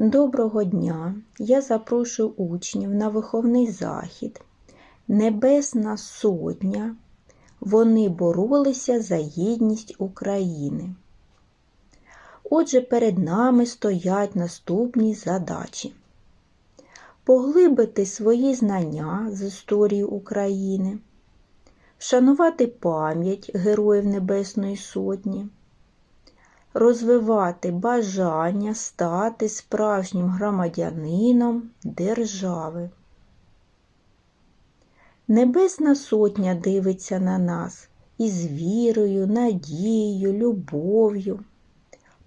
Доброго дня! Я запрошую учнів на виховний захід. Небесна Сотня. Вони боролися за єдність України. Отже, перед нами стоять наступні задачі: поглибити свої знання з історії України, вшанувати пам'ять Героїв Небесної Сотні розвивати бажання стати справжнім громадянином держави. Небесна Сотня дивиться на нас із вірою, надією, любов'ю.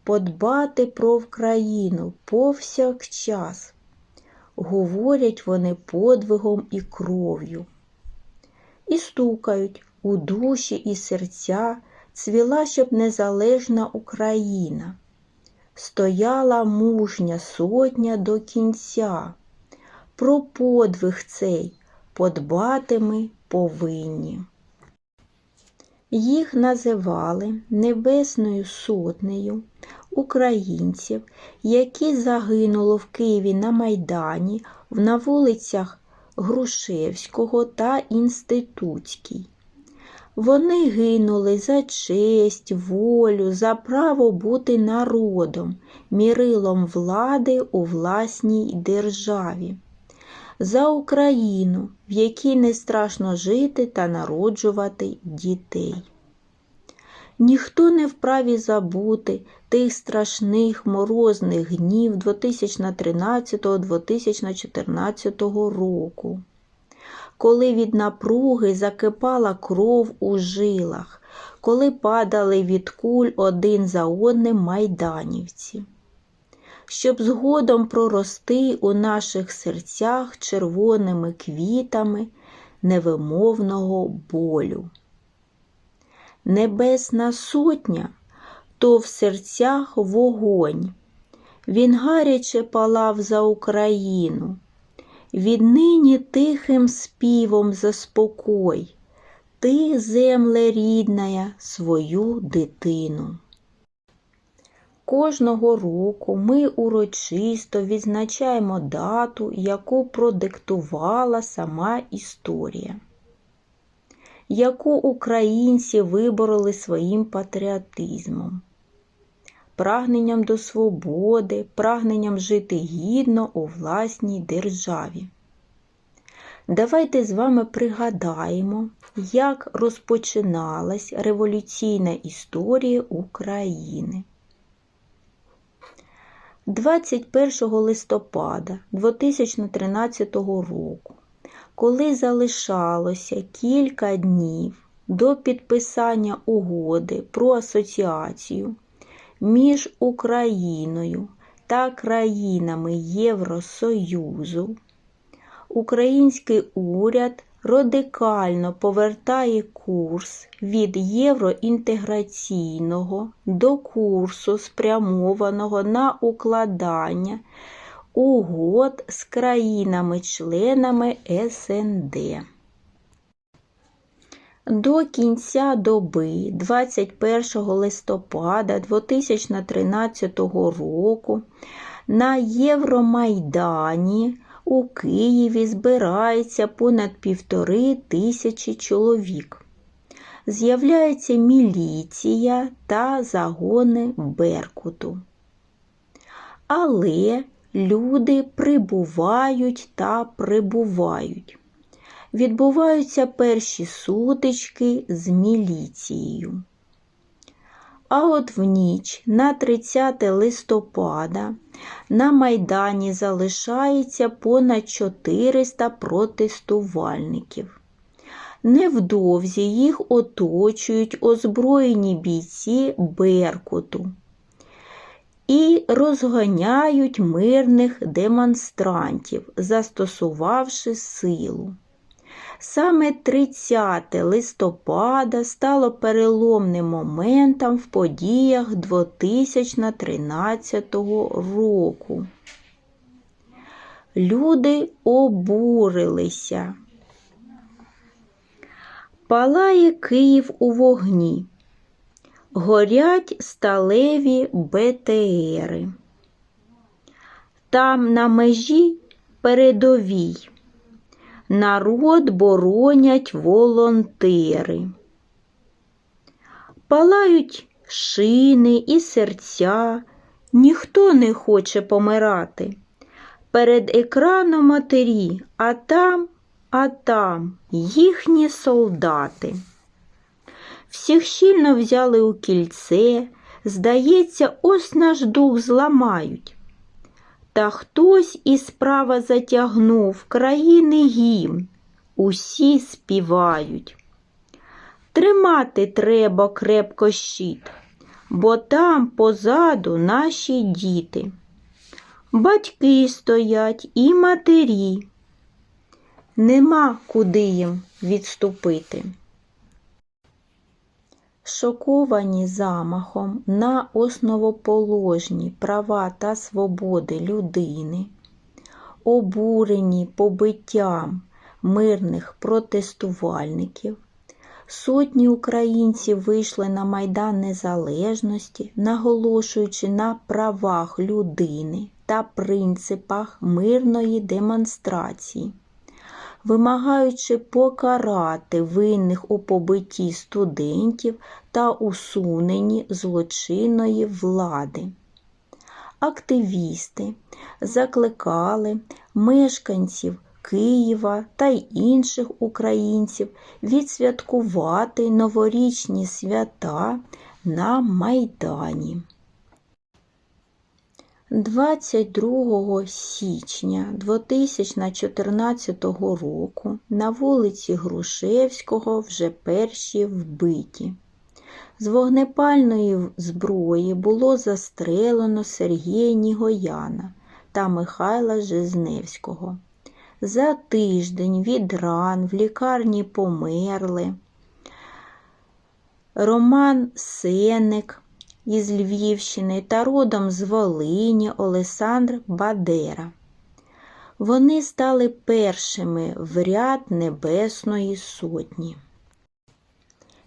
Подбати про Вкраїну повсякчас, говорять вони подвигом і кров'ю. І стукають у душі і серця цвіла, щоб незалежна Україна, стояла мужня сотня до кінця. Про подвиг цей подбати ми повинні. Їх називали Небесною Сотнею українців, які загинули в Києві на Майдані на вулицях Грушевського та Інститутській. Вони гинули за честь, волю, за право бути народом, мірилом влади у власній державі, за Україну, в якій не страшно жити та народжувати дітей. Ніхто не вправі забути тих страшних морозних днів 2013-2014 року коли від напруги закипала кров у жилах, коли падали від куль один за одним майданівці, щоб згодом прорости у наших серцях червоними квітами невимовного болю. Небесна сотня то в серцях вогонь. Він гаряче палав за Україну. Віднині тихим співом заспокой, ти, земле рідная, свою дитину. Кожного року ми урочисто відзначаємо дату, яку продиктувала сама історія, яку українці вибороли своїм патріотизмом прагненням до свободи, прагненням жити гідно у власній державі. Давайте з вами пригадаємо, як розпочиналась революційна історія України. 21 листопада 2013 року, коли залишалося кілька днів до підписання угоди про асоціацію між Україною та країнами Євросоюзу, український уряд радикально повертає курс від євроінтеграційного до курсу, спрямованого на укладання угод з країнами-членами СНД. До кінця доби 21 листопада 2013 року на Євромайдані у Києві збирається понад півтори тисячі чоловік. З'являється міліція та загони Беркуту. Але люди прибувають та прибувають відбуваються перші сутички з міліцією. А от в ніч на 30 листопада на Майдані залишається понад 400 протестувальників. Невдовзі їх оточують озброєні бійці Беркуту і розганяють мирних демонстрантів, застосувавши силу. Саме 30 листопада стало переломним моментом в подіях 2013 року. Люди обурилися. Палає Київ у вогні. Горять сталеві БТРи. там на межі передовій. Народ боронять волонтери. Палають шини і серця, ніхто не хоче помирати. Перед екраном матері, а там, а там їхні солдати. Всіх щільно взяли у кільце, здається, ось наш дух зламають. Та хтось і справа затягнув країни гімн, усі співають. Тримати треба крепко щит, бо там позаду наші діти. Батьки стоять і матері. Нема куди їм відступити. Шоковані замахом на основоположні права та свободи людини, обурені побиттям мирних протестувальників, сотні українців вийшли на Майдан Незалежності, наголошуючи на правах людини та принципах мирної демонстрації вимагаючи покарати винних у побитті студентів та усуненні злочинної влади. Активісти закликали мешканців Києва та інших українців відсвяткувати новорічні свята на Майдані. 22 січня 2014 року на вулиці Грушевського вже перші вбиті. З вогнепальної зброї було застрелено Сергія Нігояна та Михайла Жизневського. За тиждень від ран в лікарні померли. Роман Сенник із Львівщини та родом з Волині Олександр Бадера. Вони стали першими в ряд Небесної Сотні.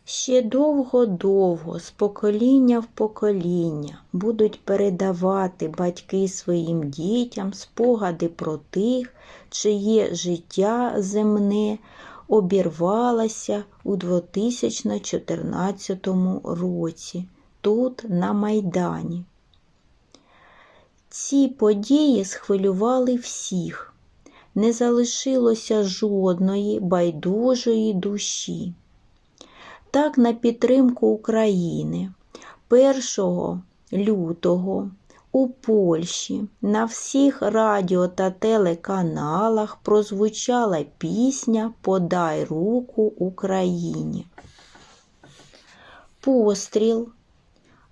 Ще довго-довго, з покоління в покоління, будуть передавати батьки своїм дітям спогади про тих, чиє життя земне обірвалося у 2014 році тут, на Майдані. Ці події схвилювали всіх, не залишилося жодної байдужої душі. Так, на підтримку України 1 лютого у Польщі на всіх радіо та телеканалах прозвучала пісня Подай руку Україні. Постріл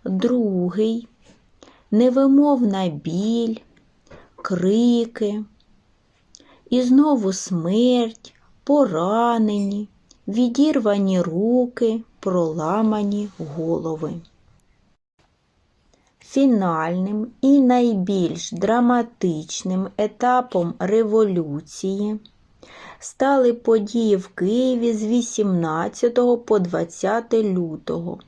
другий, невимовна біль, крики, і знову смерть, поранені, відірвані руки, проламані голови. Фінальним і найбільш драматичним етапом революції стали події в Києві з 18 по 20 лютого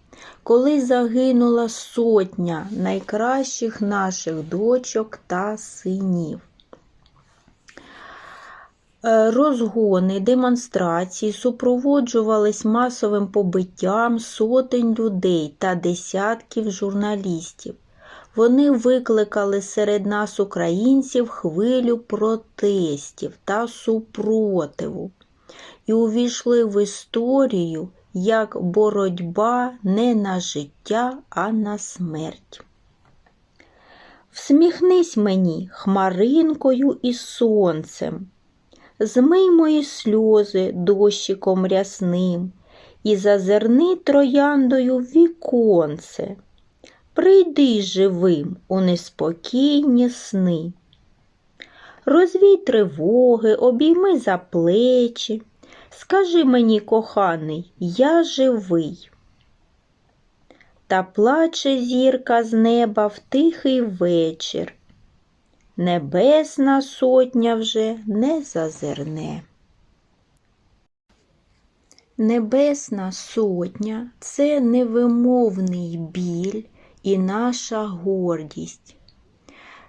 коли загинула сотня найкращих наших дочок та синів. Е, розгони демонстрації супроводжувались масовим побиттям сотень людей та десятків журналістів. Вони викликали серед нас, українців, хвилю протестів та супротиву і увійшли в історію як боротьба не на життя, а на смерть. Всміхнись мені хмаринкою і сонцем, змий мої сльози дощиком рясним і зазирни трояндою віконце. Прийди живим у неспокійні сни. Розвій тривоги, обійми за плечі. Скажи мені, коханий, я живий. Та плаче зірка з неба в тихий вечір. Небесна сотня вже не зазирне. Небесна сотня це невимовний біль і наша гордість.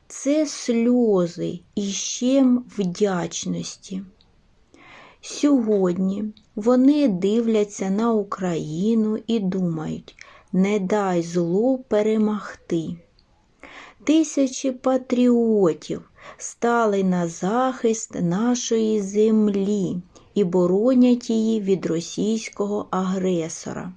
це сльози і щем вдячності. Сьогодні вони дивляться на Україну і думають, не дай злу перемогти. Тисячі патріотів стали на захист нашої землі і боронять її від російського агресора.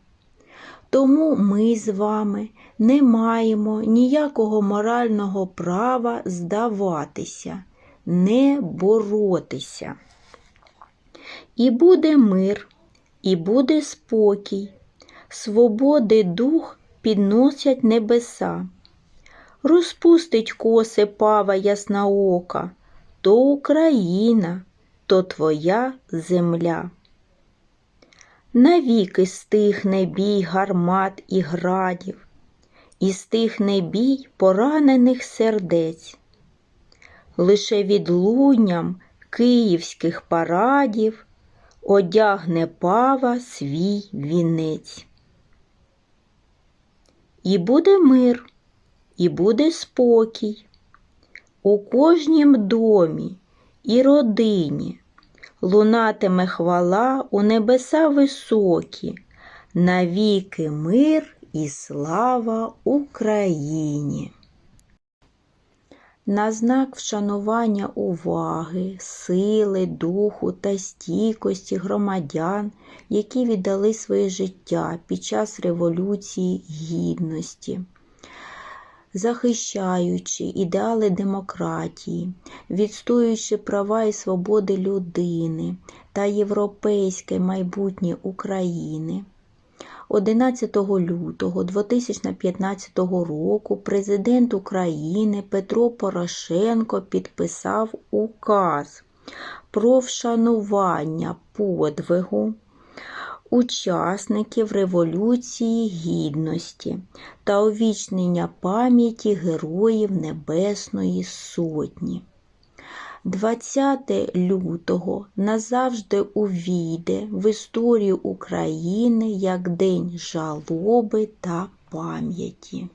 Тому ми з вами не маємо ніякого морального права здаватися, не боротися. І буде мир, і буде спокій, свободи дух підносять небеса. Розпустить коси пава яснаока, то Україна, то твоя земля. Навіки стихне бій гармат і градів, і стихне бій поранених сердець. Лише відлунням київських парадів одягне пава свій вінець. І буде мир, і буде спокій у кожнім домі і родині лунатиме хвала у небеса високі, навіки мир і слава Україні. На знак вшанування уваги, сили, духу та стійкості громадян, які віддали своє життя під час Революції Гідності захищаючи ідеали демократії, відстоюючи права і свободи людини та європейське майбутнє України. 11 лютого 2015 року президент України Петро Порошенко підписав указ про вшанування подвигу учасників Революції Гідності та увічнення пам'яті Героїв Небесної Сотні. 20 лютого назавжди увійде в історію України як День жалоби та пам'яті.